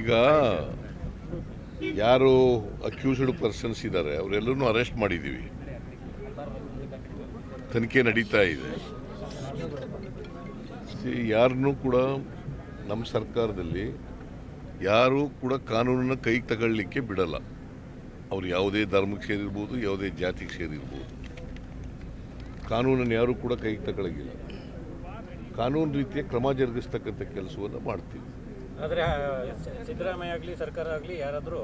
ಈಗ ಯಾರು accused persons ಇದ್ದಾರೆ ಅವರೆಲ್ಲರೂ ಅರೆಸ್ಟ್ ಮಾಡಿದ್ದೀವಿ ತನಿಖೆ ನಡೀತಾ ಇದೆ. ಯಾರನ್ನೂ ಕೂಡ ನಮ್ಮ ಸರ್ಕಾರದಲ್ಲಿ ಯಾರೂ ಕೂಡ ಕಾನೂನನ್ನ ಕೈಗೆ ತಗೊಳ್ಳಿಕ್ಕೆ ಬಿಡಲ್ಲ. ಅವ್ರು ಯಾವುದೇ ಧರ್ಮಕ್ಕೆ ಸೇರಿರ್ಬೋದು ಯಾವುದೇ ಜಾತಿಗೆ ಸೇರಿರ್ಬೋದು. ಕಾನೂನನ್ನು ಯಾರೂ ಕೂಡ ಕೈಗೆ ತಗೊಳಗಿಲ್ಲ. ಕಾನೂನು ರೀತಿಯ ಕ್ರಮ ಜರುಗಿಸ್ತಕ್ಕಂಥ ಕೆಲಸವನ್ನು ಮಾಡ್ತೀವಿ. ಆದರೆ ಸಿದ್ದರಾಮಯ್ಯ ಆಗಲಿ ಸರ್ಕಾರ ಆಗಲಿ ಯಾರಾದರೂ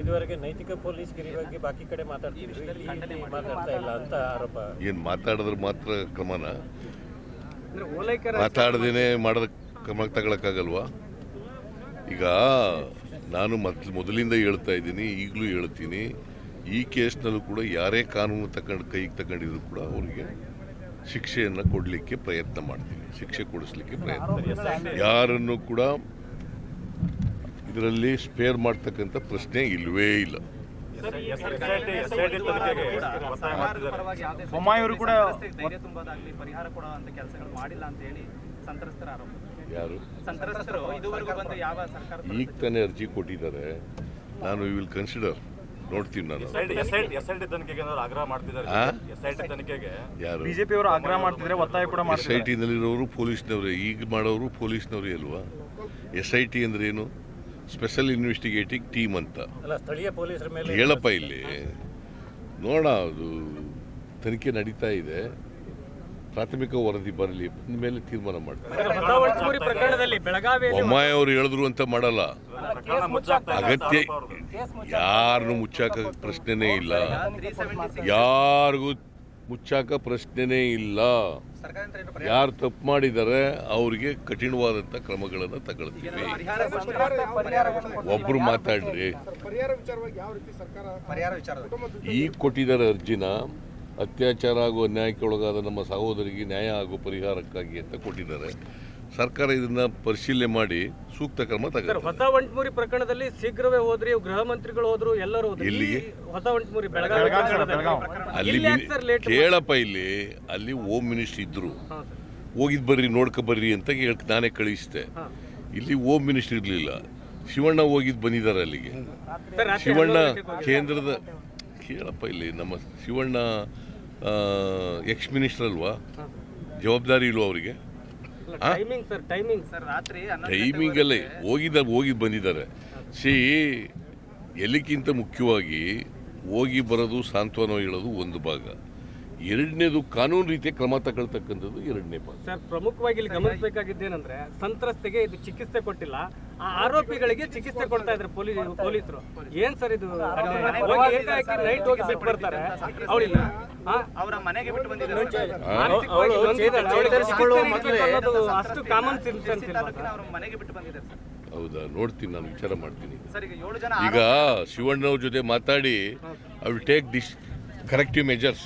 ಇದುವರೆಗೆ ನೈತಿಕ ಪೊಲೀಸ್ ಗಿರಿ ಬಗ್ಗೆ ಬಾಕಿ ಕಡೆ ಮಾತಾಡ್ತೀವಿ ಮಾತಾಡ್ತಾ ಇಲ್ಲ ಅಂತ ಆರೋಪ. ಏನು ಮಾತಾಡಿದ್ರೆ ಮಾತ್ರ ಕ್ರಮನ? ಮಾತಾಡದೇನೆ ಮಾಡೋದ ಕ್ರಮ ತಗೊಳಕ್ಕಾಗಲ್ವಾ? ಈಗ ನಾನು ಮೊದಲು ಮೊದಲಿಂದ ಹೇಳ್ತಾ ಇದ್ದೀನಿ ಈಗಲೂ ಹೇಳ್ತೀನಿ. ಈ ಕೇಸ್ನಲ್ಲೂ ಕೂಡ ಯಾರೇ ಕಾನೂನು ತಗೊಂಡು ಕೈಗೆ ತಗೊಂಡಿದ್ರು ಕೂಡ ಅವರಿಗೆ ಶಿಕ್ಷೆಯನ್ನು ಕೊಡಲಿಕ್ಕೆ ಪ್ರಯತ್ನ ಮಾಡ್ತೀವಿ ಶಿಕ್ಷೆ ಕೊಡಿಸ್ಲಿಕ್ಕೆ ಪ್ರಯತ್ನ ಯಾರನ್ನು ಕೂಡ ಇದರಲ್ಲಿ ಸ್ಪೇರ್ ಮಾಡ್ತಕ್ಕಂಥ ಪ್ರಶ್ನೆ ಇಲ್ಲವೇ ಇಲ್ಲ ಬೊಮ್ಮಾಯಿ ಅವರು ಕೂಡ ಧೈರ್ಯ ತುಂಬೋದಾಗ್ಲಿ ಪರಿಹಾರ ಕೊಡುವಂತ ಕೆಲಸಗಳು ಮಾಡಿಲ್ಲ ಅಂತ ಹೇಳಿ ಸಂತ್ರಸ್ತರ ಆರೋಪ ಯಾರು ಸಂತ್ರಸ್ತರು ಇದುವರೆಗೂ ಬಂದು ಯಾವ ಸರ್ಕಾರ ಈಗ ತಾನೇ ಅರ್ಜಿ ಕೊಟ್ಟಿದ್ದಾರೆ ನಾನು ವಿಲ್ ಕನ್ಸಿಡರ್ ನೋಡ್ತೀನಿ ನಾನು. ಎಸ್ ಐ ಟಿ ತನಿಖೆಗೆ ಏನಾದ್ರು ಆಗ್ರಹ ಮಾಡ್ತಿದ್ದಾರೆ ಆ? ಎಸ್ ಐ ಟಿ ತನಿಖೆಗೆ? ಯಾರು? ಬಿಜೆಪಿ ಅವರು ಆಗ್ರಹ ಮಾಡ್ತಿದ್ರೆ ಒತ್ತಾಯ ಕೂಡ ಎಸ್ ಐ ಟಿನಲ್ಲಿರೋರು ಪೊಲೀಸ್ನವರೇ ಈಗ ಮಾಡೋರು ಪೊಲೀಸ್ನವರೇ ಅಲ್ವಾ? ಎಸ್ ಐ ಟಿ ಅಂದ್ರೆ ಏನು? ಸ್ಪೆಷಲ್ ಇನ್ವೆಸ್ಟಿಗೇಟಿಂಗ್ ಟೀಮ್ ಅಂತ. ಅಲ್ಲ ಸ್ಥಳೀಯ ಪೊಲೀಸರ ಮೇಲೆ ಹೇಳಪ್ಪ ಇಲ್ಲಿ. ನೋಡ ಅದು ತನಿಖೆ ನಡೀತಾ ಇದೆ. ಪ್ರಾಥಮಿಕ ವರದಿ ಬರಲಿ ಬಂದ ಮೇಲೆ ತೀರ್ಮಾನ ಮಾಡ್ತಾರೆ. ಬೊಮ್ಮಾಯಿ ಅವರು ಹೇಳಿದ್ರು ಅಂತ ಮಾಡಲ್ಲ. ಪ್ರಕರಣ ಅಗತ್ಯ ಯಾರನ್ನು ಮುಚ್ಚಾಕ ಪ್ರಶ್ನೆನೇ ಇಲ್ಲ. ಯಾರಿಗೂ ಮುಚ್ಚಾಕ ಪ್ರಶ್ನೆನೇ ಇಲ್ಲ. ಯಾರು ತಪ್ಪು ಮಾಡಿದ್ದಾರೆ ಅವರಿಗೆ ಕಠಿಣವಾದಂಥ ಕ್ರಮಗಳನ್ನು ತಗೊಳ್ತೀವಿ. ಒಬ್ರು ಮಾತಾಡ್ರಿ. ಪರಿಹಾರ ವಿಚಾರವಾಗಿ ಯಾವ ರೀತಿ ಸರ್ಕಾರ ಪರಿಹಾರ ವಿಚಾರದಲ್ಲಿ ಈಗ ಕೊಟ್ಟಿದ್ದಾರೆ ಅರ್ಜಿನ ಅತ್ಯಾಚಾರ ಹಾಗೂ ಅನ್ಯಾಯಕ್ಕೆ ಒಳಗಾದ ನಮ್ಮ ಸಹೋದರಿಗೆ ನ್ಯಾಯ ಹಾಗೂ ಪರಿಹಾರಕ್ಕಾಗಿ ಅಂತ ಕೊಟ್ಟಿದ್ದಾರೆ. ಸರ್ಕಾರ ಇದನ್ನ ಪರಿಶೀಲನೆ ಮಾಡಿ ಸೂಕ್ತ ಕ್ರಮ ಸರ್ ತಗೋ ಹೊಸ ವಂಟಮೂರಿ ಪ್ರಕರಣದಲ್ಲಿ ಶೀಘ್ರವೇ ಹೋದ್ರಿ ಗೃಹ ಮಂತ್ರಿಗಳು ಹೋದ್ರು ಎಲ್ಲರೂ ಇಲ್ಲಿ? ಹೊಸ ವಂಟಮೂರಿ. ಅಲ್ಲಿ ಕೇಳಪ್ಪ ಇಲ್ಲಿ ಅಲ್ಲಿ ಹೋಮ್ ಮಿನಿಸ್ಟರ್ ಇದ್ರು. ಹೋಗಿದ್ ಬರ್ರಿ ನೋಡ್ಕ ಬರ್ರಿ ಅಂತ ಹೇಳಿ ನಾನೇ ಕಳಿಸಿದೆ. ಇಲ್ಲಿ ಹೋಮ್ ಮಿನಿಸ್ಟರ್ ಇರಲಿಲ್ಲ. ಶಿವಣ್ಣ ಹೋಗಿದ್ ಬಂದಿದ್ದಾರೆ ಅಲ್ಲಿಗೆ. ಸರ್ ಶಿವಣ್ಣ ಕೇಂದ್ರದ ಕೇಳಪ್ಪ ಇಲ್ಲಿ ನಮ್ಮ ಶಿವಣ್ಣ ಎಕ್ಸ್ ಮಿನಿಸ್ಟರ್ ಅಲ್ವಾ? ಜವಾಬ್ದಾರಿ ಇಲ್ವಾ ಅವರಿಗೆ? ಟೈಮಿಂಗಲ್ಲೇ ಟೈಮಿಂಗ್ ಸರ್ ಟೈಮಿಂಗ್ ಸರ್ ರಾತ್ರಿ ಹನ್ನೊಂದು ಟೈಮಿಂಗ್ ಅಲ್ಲೇ ಹೋಗಿದ್ದ ಹೋಗಿ ಬಂದಿದ್ದಾರೆ. ಸಿ ಎಲ್ಲಿಗಿಂತ ಮುಖ್ಯವಾಗಿ ಹೋಗಿ ಬರೋದು ಸಾಂತ್ವನ ಹೇಳೋದು ಒಂದು ಭಾಗ. ಎರಡನೇದು ಕಾನೂನು ರೀತಿಯ ಕ್ರಮ ತಗೊಳ್ತಕ್ಕಂಥದ್ದು ಎರಡನೇ ಪಾಸ್ ಸರ್ ಪ್ರಮುಖವಾಗಿ ಇಲ್ಲಿ ಗಮನಿಸಬೇಕಾಗಿದ್ದೇನೆಂದ್ರೆ ಸಂತ್ರಸ್ತೆಗೆ ಇದು ಚಿಕಿತ್ಸೆ ಕೊಟ್ಟಿಲ್ಲ. ಆ ಆರೋಪಿಗಳಿಗೆ ಚಿಕಿತ್ಸೆ ಕೊಡ್ತಾ ಇದ್ದಾರೆ ಪೊಲೀಸ್ ಪೊಲೀಸರು. ಏನ್ ಸರ್ ಇದು? ಹೋಗಿ ಏಕಾಏಕಿ ನೈಟ್ ಹೋಗಿ ಬಿಟ್ಟು ಬರ್ತಾರೆ. ಅವಳಿಲ್ಲ. ಅವರ ಮನೆಗೆ ಬಿಟ್ಟು ಬಂದಿದ್ದಾರೆ. ಅಷ್ಟು ಕಾಮನ್ ಸೆನ್ಸ್ ಅವ್ರ ಮನೆಗೆ ಬಿಟ್ಟು ಬಂದಿದ್ದಾರೆ ಸರ್. ಹೌದಾ? ನೋಡ್ತೀನಿ ನಾನು ವಿಚಾರ ಮಾಡ್ತೀನಿ ಸರ್ ಈಗ ಏಳು ಜನ ಈಗ ಶಿವಣ್ಣವ್ರ ಜೊತೆ ಮಾತಾಡಿ I will take this corrective measures